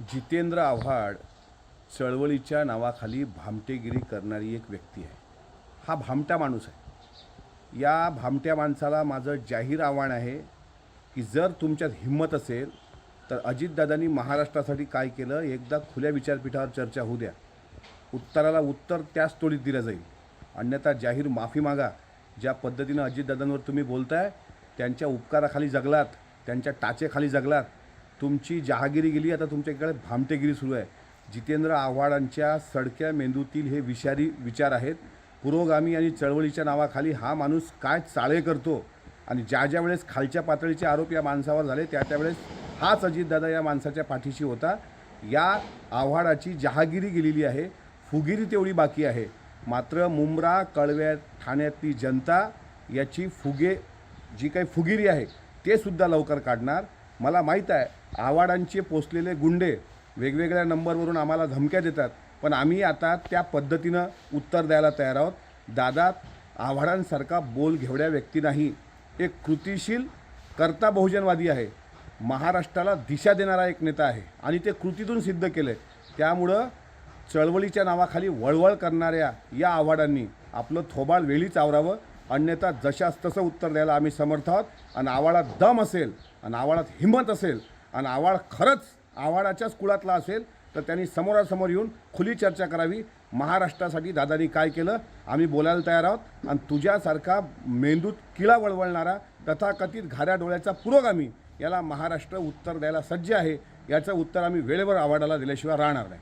जितेंद्र आव्हाड चळवळीच्या नावाखाली भामटेगिरी करणारी एक व्यक्ती आहे. हा भामटा माणूस आहे. या भामट्या माणसाला माझं जाहीर आव्हान आहे की जर तुमच्यात हिंमत असेल तर अजितदादांनी महाराष्ट्रासाठी काय केलं? एकदा खुल्या विचारपीठावर चर्चा होऊ द्या. उत्तराला उत्तर त्याच तोडीत दिलं जाईल. अन्यथा जाहीर माफी मागा. ज्या पद्धतीनं अजितदादांवर तुम्ही बोलताय त्यांच्या उपकाराखाली जगलात त्यांच्या टाचेखाली जगलात तुमची जहागिरी गेली आता तुमच्याकडे भामटेगिरी सुरू आहे. जितेंद्र आव्हाडांच्या सडक्या मेंदूतील हे विषारी विचार आहेत. पुरोगामी आणि चळवळीच्या नावाखाली हा माणूस काय चाळे करतो? आणि ज्या ज्या वेळेस खालच्या पातळीचे आरोप या माणसावर झाले त्या त्यावेळेस हाच अजितदादा या माणसाच्या पाठीशी होता. या आव्हाडाची जहागिरी गेलेली आहे. फुगिरी तेवढी बाकी आहे. मात्र मुंब्रा कळव्या ठाण्यातली जनता याची फुगे जी काही फुगिरी आहे ते सुद्धा लवकर काढणार. मला माहीत आहे आव्हाडांचे पोचलेले गुंडे वेगवेगळ्या नंबरवरून आम्हाला धमक्या देतात पण आम्ही आता त्या पद्धतीनं उत्तर द्यायला तयार आहोत. दादा आव्हाडांसारखा बोल घेवड्या व्यक्ती नाही. एक कृतिशील कर्ता बहुजनवादी आहे. महाराष्ट्राला दिशा देणारा एक नेता आहे आणि ते कृतीतून सिद्ध केलं आहे त्यामुळं चळवळीच्या नावाखाली वळवळ करणाऱ्या या आव्हाडांनी आपलं थोबाळ वेळीच आवरावं. अन्यथा जशास तसं उत्तर द्यायला आम्ही समर्थ आहोत. आणि आवाळात दम असेल आणि आवाळात हिंमत असेल आणि आवाळ खरंच आव्हाडाच्याच कुळातला असेल तर त्यांनी समोरासमोर येऊन खुली चर्चा करावी. महाराष्ट्रासाठी दादानी काय केलं? आम्ही बोलायला तयार आहोत. आणि तुझ्यासारखा मेंदूत किळा वळवळणारा तथाकथित घाऱ्या डोळ्याचा पुरोगामी याला महाराष्ट्र उत्तर द्यायला सज्ज आहे. याचं उत्तर आम्ही वेळेवर आव्हाडाला दिल्याशिवाय राहणार नाही.